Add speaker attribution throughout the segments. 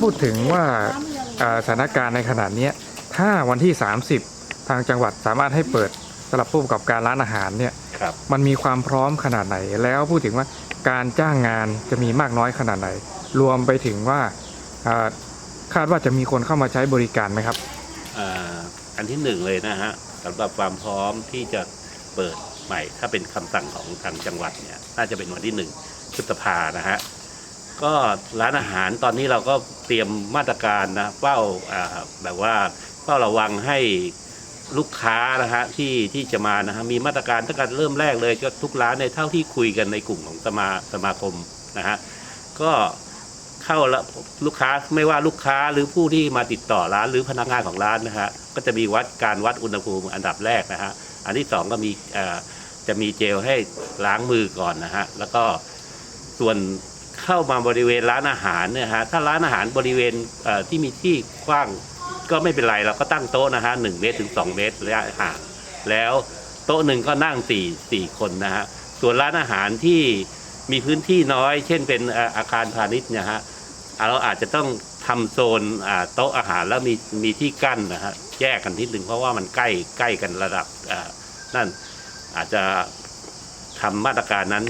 Speaker 1: พูดถึงว่าอ่าสถานการณ์ในขณะเนี้ยถ้าวันที่ 30 ทางจังหวัดสามารถให้เปิดสำหรับผู้ประกอบการร้านอาหารเนี่ย
Speaker 2: ครับ
Speaker 1: มันมีความพร้อมขนาดไหน แล้วพูดถึงว่าการจ้างงานจะมีมากน้อยขนาดไหน รวมไปถึงว่าอ่าคาดว่าจะมีคนเข้ามาใช้บริการไหมครับ
Speaker 2: อ่าอันที่หนึ่งเลยนะฮะสำหรับความพร้อมที่จะเปิดใหม่ ถ้าเป็นคำสั่งของทางจังหวัดเนี่ยน่าจะเป็นวันที่หนึ่งพฤษภานะฮะ ก็ร้านอาหารตอนนี้เราก็เตรียมมาตรการนะเฝ้าแบบว่าเฝ้าระวังให้ลูกค้านะฮะที่ที่จะมานะฮะมีมาตรการตั้งแต่เริ่มแรกเลยก็ทุกร้านในเท่าที่คุยกันในกลุ่มของสมาสมาคมนะฮะก็เข้าละลูกค้าไม่ว่าลูกค้าหรือผู้ที่มาติดต่อร้านหรือพนักงานของร้านนะฮะก็จะมีวัดการวัดอุณหภูมิอันดับแรกนะฮะอันที่สองก็มีจะมีเจลให้ล้างมือก่อนนะฮะแล้วก็ส่วน เข้ามาบริเวณร้านอาหารเนี่ยฮะถ้าร้านอาหารบริเวณที่มีที่กว้างก็ไม่เป็นไรเราก็ตั้งโต๊ะนะฮะหนึ่งเมตรถึงสองเมตรระยะห่างแล้วโต๊ะหนึ่งก็นั่งสี่สี่คนนะฮะส่วนร้านอาหารที่มีพื้นที่น้อย เช่นเป็นอาคารพาณิชย์นะฮะเราอาจจะต้องทำโซนโต๊ะอาหารแล้วมีมีที่กั้นนะฮะแยกกันทีหนึ่งเพราะว่ามันใกล้ใกล้กันระดับนั่นอาจจะ ทำมาตรการนั้น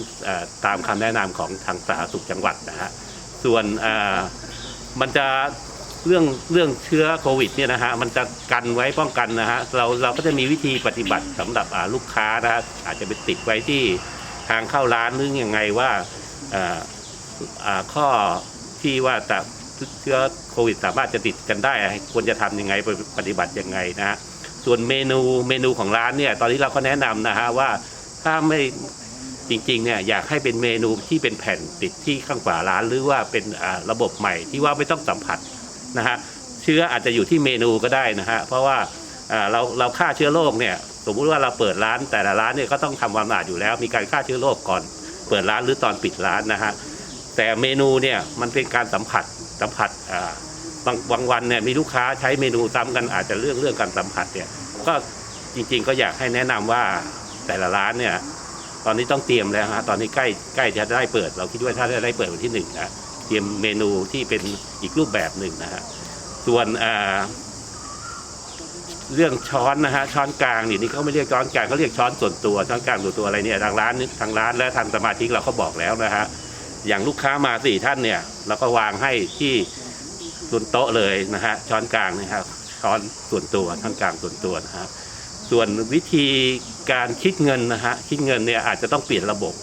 Speaker 2: ตามคำแนะนำของทางสาธารณสุขจังหวัดนะฮะส่วนอ่ามันจะเรื่องเรื่องเชื้อโควิดเนี่ยนะฮะมันจะกันไว้ป้องกันนะฮะเราเราก็จะมีวิธีปฏิบัติสำหรับลูกค้านะฮะอาจจะไปติดไว้ที่ทางเข้าร้านนึงยังไงว่าอ่าอ่าข้อที่ว่าแต่เชื้อโควิดสามารถจะติดกันได้ ควรจะทำยังไงปฏิบัติยังไงนะฮะส่วนเมนูเมนูของร้านเนี่ยตอนนี้เราก็แนะนำนะฮะว่า ถ้าไม่จริงๆเนี่ยอยากให้เป็นเมนูที่เป็นแผ่นติดที่ข้างฝาร้านหรือว่าเป็นระบบใหม่ที่ว่าไม่ต้องสัมผัสนะฮะเชื้ออาจจะอยู่ที่เมนูก็ได้นะฮะเพราะว่าเราเราฆ่าเชื้อโรคเนี่ยสมมุติว่าเราเปิดร้านแต่ละร้านเนี่ยก็ต้องทำความสะอาดอยู่แล้ว มีการฆ่าเชื้อโรคก่อน เปิดร้านหรือตอนปิดร้านนะฮะแต่เมนูเนี่ยมันเป็นการสัมผัสสัมผัสบางบางวันเนี่ยมีลูกค้าใช้เมนูซ้ำกันอาจจะเรื่องเรื่องการสัมผัสเนี่ยก็จริงๆ ก็อยากให้แนะนำว่า แต่ละร้านเนี่ย ตอนนี้ต้องเตรียมแล้วฮะตอนนี้ใกล้ใกล้จะได้เปิด เราคิดว่าถ้าจะได้เปิดวันที่หนึ่งนะเตรียมเมนูที่เป็นอีกรูปแบบหนึ่งนะฮะส่วนอ่าเรื่องช้อนนะฮะช้อนกลางนี่นี่เขาไม่เรียกช้อนกลางเขาเรียกช้อนส่วนตัวช้อนกลางส่วนตัวอะไรเนี่ยทางร้านทางร้านและทางสมาชิกเราก็บอกแล้วนะฮะอย่างลูกค้ามาสี่ท่านเนี่ยเราก็วางให้ที่บนโต๊ะเลยนะฮะช้อนกลางนะครับช้อนส่วนตัวช้อนกลางส่วนตัวนะฮะส่วนวิธี การคิดเงินนะฮะคิดเงินเนี่ยอาจจะต้องเปลี่ยนระบบ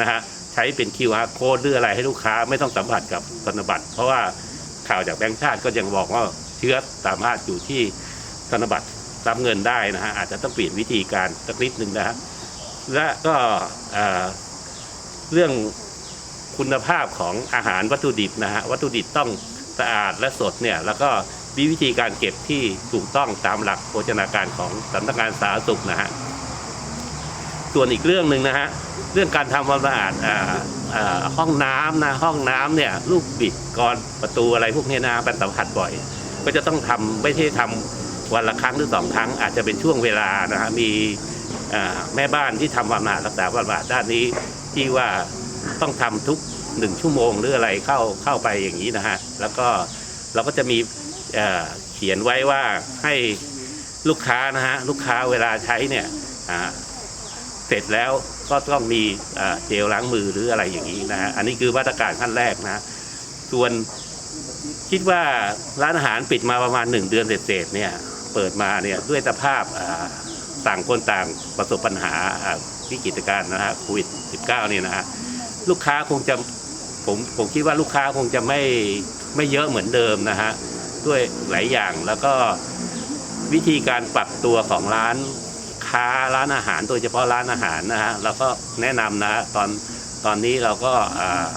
Speaker 2: นะฮะใช้เป็น QR code หรืออะไรให้ลูกค้าไม่ต้องสัมผัสกับธนบัตร เพราะว่าข่าวจากแบงก์ชาติก็ยังบอกว่าเชื้อสามารถอยู่ที่ธนบัตรรับเงินได้นะฮะอาจจะต้องเปลี่ยนวิธีการสักนิดหนึ่งนะฮะและก็เอ่อเรื่องคุณภาพของอาหารวัตถุดิบนะฮะวัตถุดิบต้องสะอาดและสดเนี่ยแล้วก็มีวิธีการเก็บที่ถูกต้องตามหลักโภชนาการของสำนักงานสาธารณสุขนะฮะ ส่วนอีกเรื่องหนึ่งนะฮะเรื่องการทำความสะอาดอ่าอ่าห้องน้ำนะห้องน้ำเนี่ยลูกบิดกรอนประตูอะไรพวกนี้นะเป็นสัมผัสบ่อย ก็จะต้องทำไม่ใช่ทำวันละครั้งหรือสองครั้ง อาจจะเป็นช่วงเวลานะฮะมีอ่าแม่บ้านที่ทำความสะอาดรักษาความสะอาดด้านนี้ที่ว่าต้องทำทุกหนึ่งชั่วโมงหรืออะไรเข้าเข้าไปอย่างนี้นะฮะแล้วก็เราก็จะมีเอ่อเขียนไว้ว่าให้ลูกค้านะฮะลูกค้าเวลาใช้เนี่ยอ่า เสร็จแล้วก็ต้องมีเจลล้างมือหรืออะไรอย่างนี้นะฮะอันนี้คือมาตรการขั้นแรกนะส่วนคิดว่าร้านอาหารปิดมาประมาณหนึ่งเดือนเศษๆเนี่ยเปิดมาเนี่ยด้วยสภาพต่างคนต่างประสบปัญหาอ่าวิกฤตการณ์นะฮะโควิด -19 เนี่ยนะฮะลูกค้าคงจะผมผมคิดว่าลูกค้าคงจะไม่ไม่เยอะเหมือนเดิมนะฮะด้วยหลายอย่างแล้วก็วิธีการปรับตัวของร้าน ค้าร้านอาหารโดยเฉพาะร้านอาหารนะฮะเราก็แนะนำนะตอนตอนนี้เราก็อ่า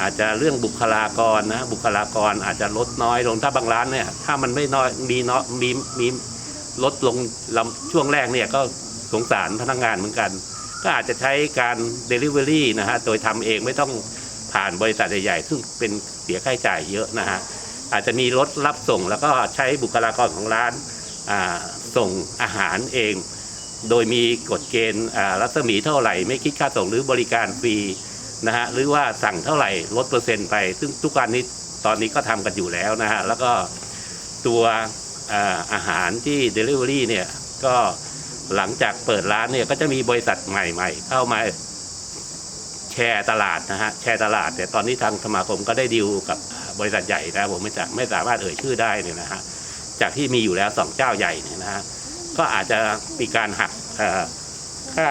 Speaker 2: อาจจะเรื่องบุคลากรนะบุคลากรอาจจะลดน้อยลงถ้าบางร้านเนี่ยถ้ามันไม่น้อยมีน้อยมีมีลดลงลำช่วงแรกเนี่ยก็สงสารพนักงานเหมือนกัน ก็อาจจะใช้การ Delivery นะฮะโดยทำเองไม่ต้องผ่านบริษัทใหญ่ๆซึ่งเป็นเสียค่าใช้จ่ายเยอะนะฮะอาจจะมีรถรับส่งแล้วก็ใช้บุคลากรของร้านส่งอาหารเอง โดยมีกฎเกณฑ์รัศมีเท่าไหร่ ไม่คิดค่าส่งหรือบริการฟรีนะฮะหรือว่าสั่งเท่าไหร่ลดเปอร์เซ็นต์ไป ซึ่งทุกวันนี้ตอนนี้ก็ทำกันอยู่แล้วนะฮะแล้วก็ตัวอาอาหารที่ Delivery เนี่ยก็หลังจากเปิดร้านเนี่ยก็จะมีบริษัทใหม่ๆ เข้ามาแชร์ตลาดนะฮะแชร์ตลาดแต่ตอนนี้ทางสมาคมก็ได้ดีลกับบริษัทใหญ่นะผมไม่จะไม่สามารถเอ่ยชื่อได้เนี่ยนะฮะจากที่มีอยู่แล้วสองเจ้าใหญ่เนี่ยนะฮะ ก็อาจจะมีการหักค่า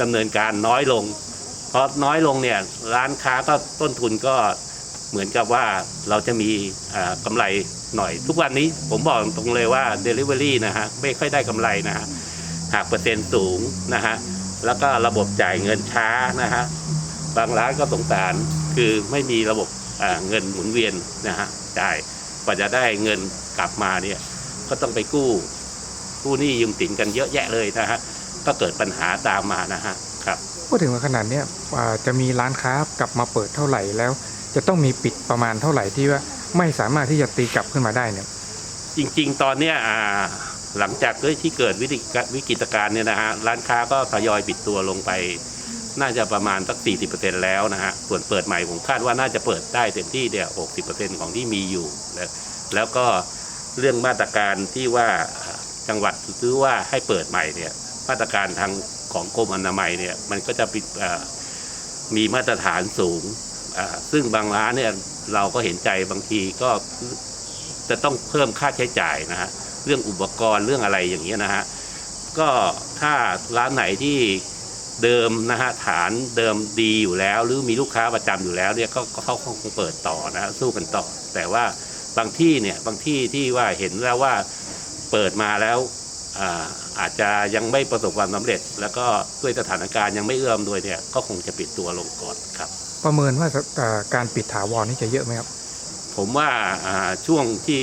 Speaker 2: ดำเนินการน้อยลง เพราะน้อยลงเนี่ยร้านค้าก็ต้นทุนก็เหมือนกับว่าเราจะมีกำไรหน่อย ทุกวันนี้ผมบอกตรงเลยว่า Delivery นะฮะไม่ค่อยได้กำไรนะฮะหักเปอร์เซ็นต์สูงนะฮะแล้วก็ระบบจ่ายเงินช้านะฮะบางร้านก็สงสารคือไม่มีระบบเงินหมุนเวียนนะฮะจ่ายกว่าจะได้เงินกลับมาเนี่ยก็ต้องไปกู้ กู้หนี้ยืมสินกันเยอะแยะเลยนะฮะก็เกิดปัญหาตามมานะฮะครับ
Speaker 1: พูดถึงว่าขนาดเนี้ยอ่าจะมีร้านค้ากลับมาเปิดเท่าไหร่แล้ว จะต้องมีปิดประมาณเท่าไหร่ที่ว่าไม่สามารถที่จะตีกลับขึ้นมาได้เนี่ย
Speaker 2: จริงๆ ตอนเนี้ยอ่าหลังจากที่เกิดวิกฤตวิกฤตการณ์เนี่ยนะฮะร้านค้าก็ทยอยปิดตัวลงไปน่าจะประมาณสัก 40%แล้วนะฮะ ส่วนเปิดใหม่ผมคาดว่าน่าจะเปิดได้เต็มที่เดียว60%ของที่มีอยู่แล้วแล้วก็เรื่องมาตรการที่ว่า จังหวัดหรือว่าให้เปิดใหม่เนี่ยมาตรการทางของกรมอนามัยเนี่ยมันก็จะปิดมีมาตรฐานสูง ซึ่งบางร้านเนี่ยเราก็เห็นใจบางทีก็จะต้องเพิ่มค่าใช้จ่ายนะฮะเรื่องอุปกรณ์เรื่องอะไรอย่างเงี้ยนะฮะก็ถ้าร้านไหนที่เดิมนะฮะฐานเดิมดีอยู่แล้ว หรือมีลูกค้าประจำอยู่แล้วเนี่ยก็เขาคงเปิดต่อนะสู้กันต่อ แต่ว่าบางที่เนี่ยบางที่ที่ว่าเห็นแล้วว่า เปิดมาแล้วอ่าอาจจะยังไม่ประสบความสำเร็จ แล้วก็ด้วยสถานการณ์ยังไม่เอื้อมด้วยเนี่ยก็คงจะปิดตัวลงก่อนครับ
Speaker 1: ประเมินว่าอ่าการปิดถาวรนี่จะเยอะไหมครับ
Speaker 2: ผมว่าอ่าช่วงที่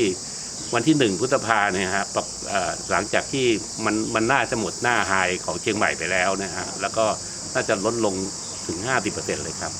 Speaker 2: วันที่หนึ่งพฤษภาเนี่ยฮะปรับอ่าหลังจากที่มันมันน่าจะหมดหน้าไฮของเชียงใหม่ไปแล้วนะฮะแล้วก็น่าจะลดลงถึง 50%เลยครับ